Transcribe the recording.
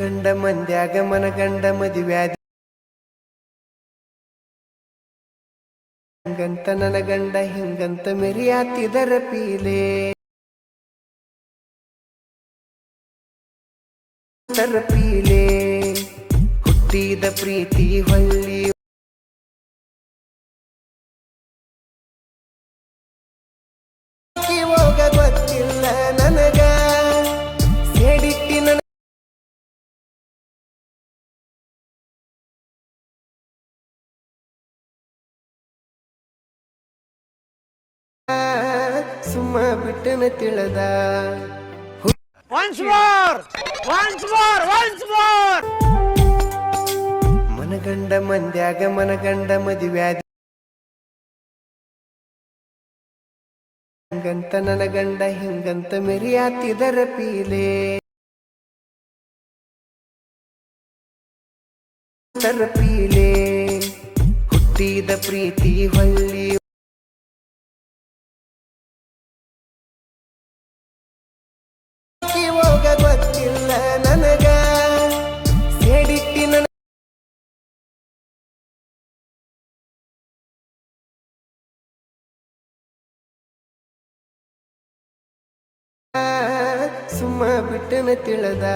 ಮನಗಂಡ ಮಂದ್ಯಾಗ ಮನಗಂಡ ಮದುವ್ಯಾದಿ. ಹಂಗಂತ ನನ್ನ ಗಂಡ ಹಿಂಗಂತ ಮೆರಿಯಾತಿದರ ಪೀಲೆ. ಪೀಲೆ. ಹುಟ್ಟಿದ ಪ್ರೀತಿ ಹೊಳ್ಳಿ. ಹೋಗ ಗೊತ್ತಿಲ್ಲ ನನಗ. ಸುಮ್ಮ ಬಿಟ್ಟನ ತಿಳದ! ಮನಗಂಡ ಮಂದ್ಯಾಗ ಮನಗಂಡ ಮದುವ್ಯಾದಿ. ಹಂಗಂತ ನನ್ನ ಗಂಡ ಹಿಂಗಂತ ಮೆರಿಯಾತಿದರ ಪೀಲೆ. ತರ ಪೀಲೆ. ಹುಟ್ಟಿದ ಪ್ರೀತಿ ಹೊಳ್ಳಿ ಗೊತ್ತಿಲ್ಲ ನನಗ ಸೇಡಿಟ್ಟಿ ನನ್ನ ಸುಮ್ಮ ಬಿಟ್ಟನ ತಿಳದ